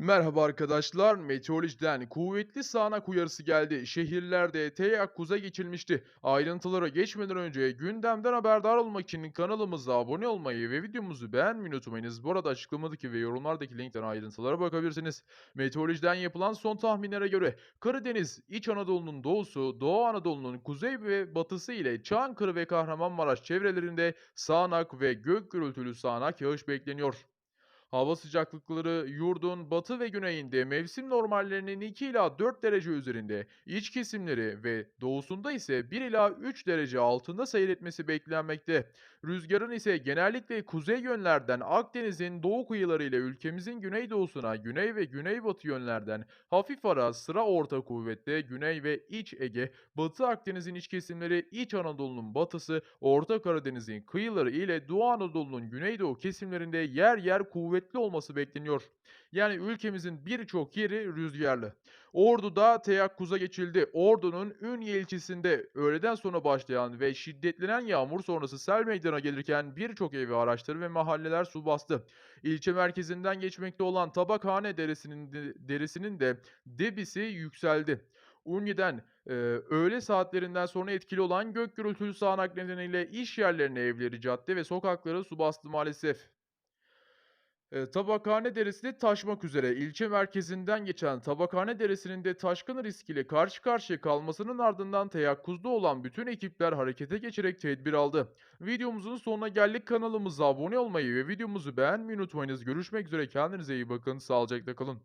Merhaba arkadaşlar. Meteorolojiden kuvvetli sağanak uyarısı geldi. Şehirlerde teyakkuza geçilmişti. Ayrıntılara geçmeden önce gündemden haberdar olmak için kanalımıza abone olmayı ve videomuzu beğenmeyi unutmayınız. Bu arada açıklamadaki ve yorumlardaki linkten ayrıntılara bakabilirsiniz. Meteorolojiden yapılan son tahminlere göre Karadeniz, İç Anadolu'nun doğusu, Doğu Anadolu'nun kuzey ve batısı ile Çankırı ve Kahramanmaraş çevrelerinde sağanak ve gök gürültülü sağanak yağış bekleniyor. Hava sıcaklıkları yurdun batı ve güneyinde mevsim normallerinin 2 ila 4 derece üzerinde, iç kesimleri ve doğusunda ise 1 ila 3 derece altında seyretmesi beklenmekte. Rüzgarın ise genellikle kuzey yönlerden Akdeniz'in doğu kıyıları ile ülkemizin güneydoğusuna, güney ve güneybatı yönlerden hafif ara sıra orta kuvvette güney ve iç Ege, Batı Akdeniz'in iç kesimleri, İç Anadolu'nun batısı, Orta Karadeniz'in kıyıları ile Doğu Anadolu'nun güneydoğu kesimlerinde yer yer kuvvetli olması bekleniyor. Yani ülkemizin birçok yeri rüzgarlı. Ordu'da teyakkuza geçildi. Ordu'nun Ünye ilçesinde öğleden sonra başlayan ve şiddetlenen yağmur sonrası sel meydana gelirken birçok evi araçları ve mahalleler su bastı. İlçe merkezinden geçmekte olan Tabakhane Deresi'nin de, deresinin de debisi yükseldi. Ünye'den Eee, öğle saatlerinden sonra etkili olan gök gürültülü sağanak nedeniyle iş yerlerine, evleri, cadde ve sokakları su bastı maalesef. Eee, Tabakhane Deresi de taşmak üzere. İlçe merkezinden geçen Tabakhane Deresi'nin de taşkın riskiyle karşı karşıya kalmasının ardından teyakkuzda olan bütün ekipler harekete geçerek tedbir aldı. Videomuzun sonuna geldik. Kanalımıza abone olmayı ve videomuzu beğenmeyi unutmayınız. Görüşmek üzere. Kendinize iyi bakın. Sağlıcakla kalın.